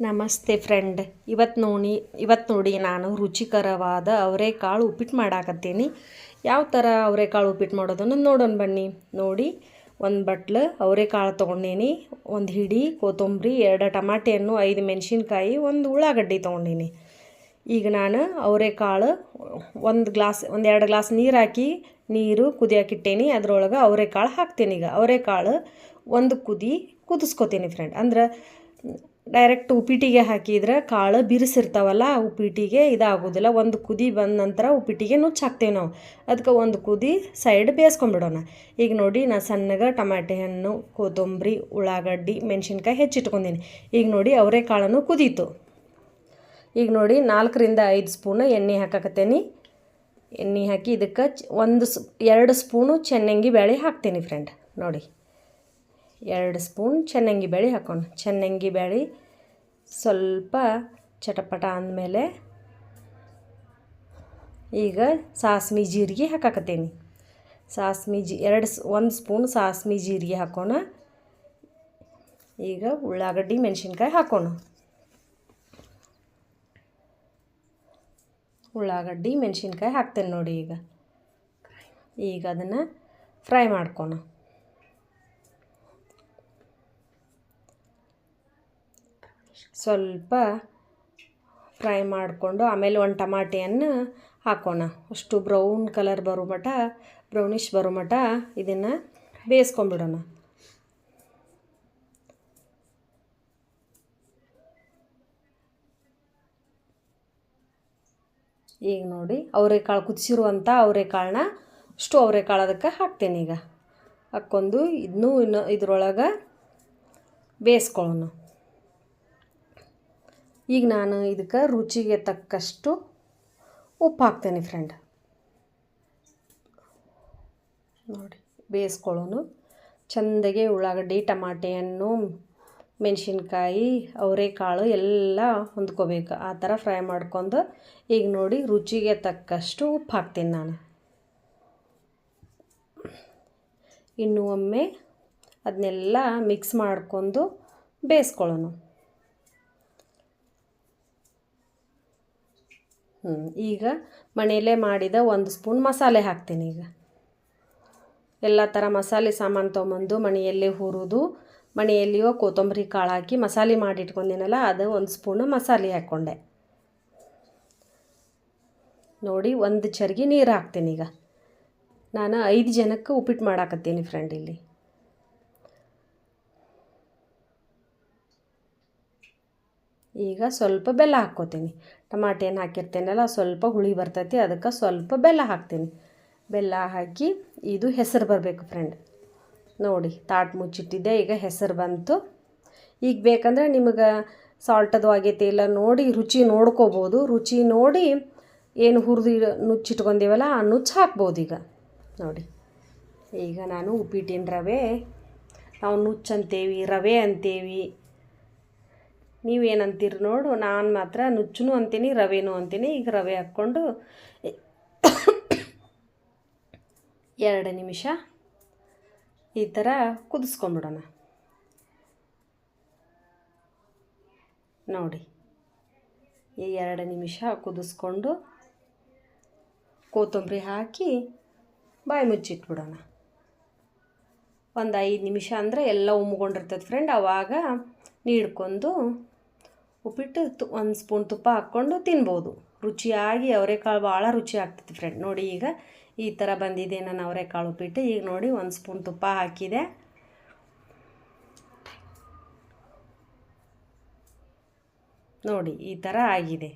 ನಮಸ್ತೆ ಫ್ರೆಂಡ್ ಇವತ್ತು ನೋಡಿ ಇವತ್ತು ನೋಡಿ ನಾನು ರುಚಿಕರವಾದ ಅವರೆಕಾಳು ಉಪ್ಪಿಟ್ಟು ಮಾಡಾಕತ್ತೀನಿ. ಯಾವ ಥರ ಅವರೆಕಾಳು ಉಪ್ಪಿಟ್ಟು ಮಾಡೋದನ್ನು ನೋಡೋಣ ಬನ್ನಿ. ನೋಡಿ, ಒಂದು ಬಟ್ಲು ಅವರೆಕಾಳು ತೊಗೊಂಡೀನಿ, ಒಂದು ಹಿಡಿ, ಕೊತ್ತಂಬರಿ, ಎರಡು ಟಮಾಟೆ ಹಣ್ಣು, ಐದು ಮೆಣಸಿನ್ಕಾಯಿ, ಒಂದು ಉಳ್ಳಾಗಡ್ಡಿ ತೊಗೊಂಡೀನಿ. ಈಗ ನಾನು ಅವರೆಕಾಳು ಒಂದು ಗ್ಲಾಸ್, ಒಂದು ಎರಡು ಗ್ಲಾಸ್ ನೀರು ಹಾಕಿ, ನೀರು ಕುದಿಯಾಕಿಟ್ಟೇನಿ. ಅದರೊಳಗೆ ಅವರೆಕಾಳು ಹಾಕ್ತೀನಿ ಈಗ. ಅವರೆಕಾಳು ಒಂದು ಕುದಿ ಕುದಿಸ್ಕೊತೀನಿ ಫ್ರೆಂಡ್ ಅಂದ್ರೆ ಡೈರೆಕ್ಟ್ ಉಪ್ಪಿಟ್ಟಿಗೆ ಹಾಕಿದ್ರೆ ಕಾಳು ಬಿರುಸಿರ್ತಾವಲ್ಲ ಉಪ್ಪಿಟ್ಟಿಗೆ ಇದಾಗೋದಿಲ್ಲ. ಒಂದು ಕುದಿ ಬಂದ ನಂತರ ಉಪ್ಪಿಟ್ಟಿಗೆ ನುಚ್ಚು ಹಾಕ್ತೇವೆ ನಾವು. ಅದಕ್ಕೆ ಒಂದು ಕುದಿ ಸೈಡ್ ಬೇಯಿಸ್ಕೊಂಡ್ಬಿಡೋಣ ಈಗ ನೋಡಿ ನಾ ಸಣ್ಣಗೆ ಟಮಾಟೆ ಹಣ್ಣು, ಕೊತ್ತಂಬರಿ, ಉಳ್ಳಾಗಡ್ಡಿ, ಮೆಣಸಿನ್ಕಾಯಿ ಹೆಚ್ಚಿಟ್ಕೊಂಡೀನಿ. ಈಗ ನೋಡಿ ಅವರೆಕಾಳನ್ನು ಕುದೀತು. ಈಗ ನೋಡಿ ನಾಲ್ಕರಿಂದ ಐದು ಸ್ಪೂನ್ ಎಣ್ಣೆ ಹಾಕಾಕತ್ತೇನೆ. ಎಣ್ಣೆ ಹಾಕಿ ಇದಕ್ಕೆ ಒಂದು ಎರಡು ಸ್ಪೂನು ಚೆನ್ನಂಗಿ ಬೇಳೆ ಹಾಕ್ತೀನಿ ಫ್ರೆಂಡ್ ನೋಡಿ. ಎರಡು ಸ್ಪೂನ್ ಚೆನ್ನಂಗಿ ಬೇಳೆ ಹಾಕೋಣ. ಚೆನ್ನಂಗಿ ಬೇಳೆ ಸ್ವಲ್ಪ ಚಟಪಟ ಅಂದಮೇಲೆ ಈಗ ಸಾಸ್ಮಿ ಜೀರಿಗೆ ಹಾಕಾಕತ್ತೀನಿ. ಸಾಸ್ಮಿ ಜಿ, ಎರಡು ಒಂದು ಸ್ಪೂನ್ ಸಾಸ್ಮಿ ಜೀರಿಗೆ ಹಾಕೋಣ. ಈಗ ಉಳ್ಳಾಗಡ್ಡಿ, ಮೆಣಸಿನ್ಕಾಯಿ ಹಾಕೋಣ. ಉಳ್ಳಾಗಡ್ಡಿ, ಮೆಣಸಿನ್ಕಾಯಿ ಹಾಕ್ತೇನೆ ನೋಡಿ ಈಗ. ಈಗ ಅದನ್ನು ಫ್ರೈ ಮಾಡ್ಕೋಣ. ಸ್ವಲ್ಪ ಫ್ರೈ ಮಾಡಿಕೊಂಡು ಆಮೇಲೆ ಒಂದು ಟಮಾಟೆಯನ್ನು ಹಾಕೋಣ. ಅಷ್ಟು ಬ್ರೌನ್ ಕಲರ್ ಬರೋ ಮಟ ಬ್ರೌನಿಷ್ ಬರೋ ಮಟ ಇದನ್ನು ಬೇಯಿಸ್ಕೊಂಬಿಡೋಣ ಈಗ ನೋಡಿ, ಅವರೆಕಾಳು ಕುದಿಸಿರುವಂಥ ಅವರೆಕಾಳನ್ನ, ಅಷ್ಟು ಅವರೆಕಾಳು ಅದಕ್ಕೆ ಹಾಕ್ತೇನೆ ಈಗ. ಹಾಕ್ಕೊಂಡು ಇದನ್ನೂ ಇನ್ನು ಇದರೊಳಗೆ ಬೇಯಿಸ್ಕೊಳ್ಳೋಣ. ಈಗ ನಾನು ಇದಕ್ಕೆ ರುಚಿಗೆ ತಕ್ಕಷ್ಟು ಉಪ್ಪು ಹಾಕ್ತೇನೆ ಫ್ರೆಂಡ್ ನೋಡಿ, ಬೇಯಿಸ್ಕೊಳ್ಳೋನು. ಚಂದಗೆ ಉಳ್ಳಾಗಡ್ಡಿ ಟಮಾಟೆ ಹಣ್ಣು ಮೆಣಸಿನ್ಕಾಯಿ, ಅವರೆಕಾಳು ಎಲ್ಲ ಹೊಂದ್ಕೋಬೇಕು. ಆ ಥರ ಫ್ರೈ ಮಾಡ್ಕೊಂಡು ಈಗ ನೋಡಿ ರುಚಿಗೆ ತಕ್ಕಷ್ಟು ಉಪ್ಪು ಹಾಕ್ತೀನಿ ನಾನು. ಇನ್ನು ಒಮ್ಮೆ ಅದನ್ನೆಲ್ಲ ಮಿಕ್ಸ್ ಮಾಡ್ಕೊಂಡು ಬೇಯಿಸ್ಕೊಳ್ಳೋಣ ಈಗ ಮನೆಯಲ್ಲೇ ಮಾಡಿದ ಒಂದು ಸ್ಪೂನ್ ಮಸಾಲೆ ಹಾಕ್ತೀನಿ ಈಗ. ಎಲ್ಲ ಥರ ಮಸಾಲೆ ಸಾಮಾನು ತೊಗೊಂಬಂದು ಮನೆಯಲ್ಲೇ ಹುರಿದು, ಮನೆಯಲ್ಲಿಯೋ ಕೊತ್ತಂಬರಿ ಕಾಳು ಹಾಕಿ ಮಸಾಲೆ ಮಾಡಿ ಇಟ್ಕೊಂಡಿನಲ್ಲ ಅದು ಒಂದು ಸ್ಪೂನು ಮಸಾಲೆ ಹಾಕ್ಕೊಂಡೆ ನೋಡಿ, ಒಂದು ಚರ್ಗಿ ನೀರು ಹಾಕ್ತೀನಿ ಈಗ. ನಾನು ಐದು ಜನಕ್ಕೆ ಉಪ್ಪಿಟ್ಟು ಮಾಡಾಕತ್ತೀನಿ ಫ್ರೆಂಡ್ ಇಲ್ಲಿ. ಈಗ ಸ್ವಲ್ಪ ಬೆಲ್ಲ ಹಾಕ್ಕೋತೀನಿ. ಟಮಾಟೆ ಏನು ಹಾಕಿರ್ತೇನಲ್ಲ, ಸ್ವಲ್ಪ ಹುಳಿ ಬರ್ತೈತಿ, ಅದಕ್ಕೆ ಸ್ವಲ್ಪ ಬೆಲ್ಲ ಹಾಕ್ತೀನಿ. ಬೆಲ್ಲ ಹಾಕಿ ಇದು ಹೆಸರು ಬರಬೇಕು ಫ್ರೆಂಡ್ ನೋಡಿ, ತಾಟ್ ಮುಚ್ಚಿಟ್ಟಿದ್ದೆ, ಈಗ ಹೆಸರು ಬಂತು. ಈಗ ಬೇಕಂದ್ರೆ ನಿಮಗೆ ಸಾಲ್ಟದು ಆಗೈತೆ ಇಲ್ಲ ನೋಡಿ, ರುಚಿ ನೋಡ್ಕೋಬೋದು. ರುಚಿ ನೋಡಿ ಏನು ಹುರಿದು ನುಚ್ಚಿಟ್ಕೊಂಡಿವಲ್ಲ, ಆ ನುಚ್ಚು ಹಾಕ್ಬೋದು ಈಗ. ನೋಡಿ, ಈಗ ನಾನು ಉಪ್ಪಿಟ್ಟಿನ ರವೆ, ನಾವು ನುಚ್ಚು ಅಂತೇವಿ ರವೆ ಅಂತೇವಿ. ನೀವೇನಂತೀರಿ ನೋಡು, ನಾನು ಮಾತ್ರ ನುಚ್ಚು ಅಂತೀನಿ, ರವೆನೂ ಅಂತೀನಿ, ಈಗ ರವೆ ಹಾಕ್ಕೊಂಡು ಎರಡು ನಿಮಿಷ ಈ ಥರ ಕುದಿಸ್ಕೊಂಬಿಡೋಣ ನೋಡಿ, ಈ ಎರಡು ನಿಮಿಷ ಕುದಿಸ್ಕೊಂಡು ಕೊತ್ತಂಬರಿ ಹಾಕಿ ಬಾಯಿ ಮುಚ್ಚಿಟ್ಬಿಡೋಣ. ಒಂದು ಐದು ನಿಮಿಷ ಅಂದರೆ ಎಲ್ಲ ಉಮ್ಗೊಂಡಿರ್ತದೆ ಫ್ರೆಂಡ್ ಆವಾಗ ನೀಡ್ಕೊಂಡು ಉಪ್ಪಿಟ್ಟು ತು, ಒಂದು ಸ್ಪೂನ್ ತುಪ್ಪ ಹಾಕ್ಕೊಂಡು ತಿನ್ಬೋದು. ರುಚಿಯಾಗಿ ಅವರೆಕಾಳು ಭಾಳ ರುಚಿ ಆಗ್ತೈತಿ ಫ್ರೆಂಡ್ ನೋಡಿ ಈಗ ಈ ಥರ ಬಂದಿದೆ ನಾನು ಅವರೆಕಾಳು ಉಪ್ಪಿಟ್ಟು. ಈಗ ನೋಡಿ ಒಂದು ಸ್ಪೂನ್ ತುಪ್ಪ ಹಾಕಿದೆ. ನೋಡಿ ಈ ಥರ ಆಗಿದೆ.